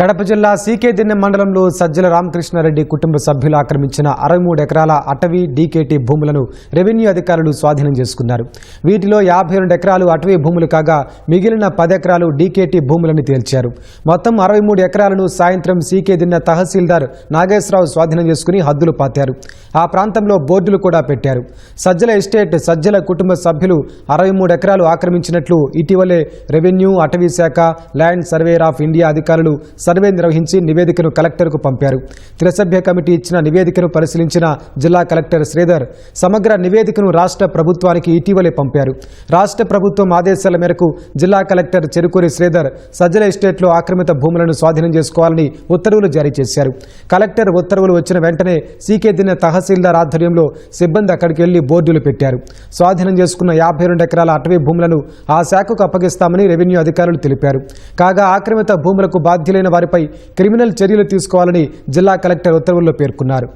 కడప జిల్లా సీకేదిన్నె మండలంలో సజ్జల రామకృష్ణారెడ్డి కుటుంబ సభ్యులు ఆక్రమించిన అరవై మూడు ఎకరాల అటవీ డీకేటీ భూములను రెవెన్యూ అధికారులు స్వాధీనం చేసుకున్నారు. వీటిలో యాభై రెండు ఎకరాలు అటవీ భూములు కాగా మిగిలిన పది ఎకరాలు డీకేటీ భూములని తేల్చారు. మొత్తం అరవై మూడు ఎకరాలను సాయంత్రం సీకేదిన్నె తహసీల్దార్ నాగేశ్వరరావు స్వాధీనం చేసుకుని హద్దులు పాతారు. ఆ ప్రాంతంలో బోర్డులు కూడా పెట్టారు. సజ్జల ఎస్టేట్ సజ్జల కుటుంబ సభ్యులు అరవై మూడు ఎకరాలు ఆక్రమించినట్లు ఇటీవలే రెవెన్యూ అటవీ శాఖ ల్యాండ్ సర్వేయర్ ఆఫ్ ఇండియా అధికారులు సర్వే నిర్వహించి నివేదికను కలెక్టర్కు పంపారు. త్రిసభ్య కమిటీ ఇచ్చిన నివేదికను పరిశీలించిన జిల్లా కలెక్టర్ శ్రీధర్ సమగ్ర నివేదికను రాష్ట్ర ప్రభుత్వానికి ఇటీవలే పంపారు. రాష్ట్ర ప్రభుత్వం ఆదేశాల మేరకు జిల్లా కలెక్టర్ చెరుకూరి శ్రీధర్ సజ్జల ఎస్టేట్లో ఆక్రమిత భూములను స్వాధీనం చేసుకోవాలని ఉత్తర్వులు జారీ చేశారు. కలెక్టర్ ఉత్తర్వులు వచ్చిన వెంటనే సీకే దిన తహసీల్దార్ ఆధ్వర్యంలో సిబ్బంది అక్కడికి వెళ్ళి బోర్డులు పెట్టారు. స్వాధీనం చేసుకున్న యాభై రెండు ఎకరాల అటవీ భూములను ఆ శాఖకు అప్పగిస్తామని రెవెన్యూ అధికారులు తెలిపారు. కాగా ఆక్రమిత భూములకు బాధ్యులైన వారిపై క్రిమినల్ చర్యలు తీసుకోవాలని జిల్లా కలెక్టర్ ఉత్తర్వుల్లో పేర్కొన్నారు.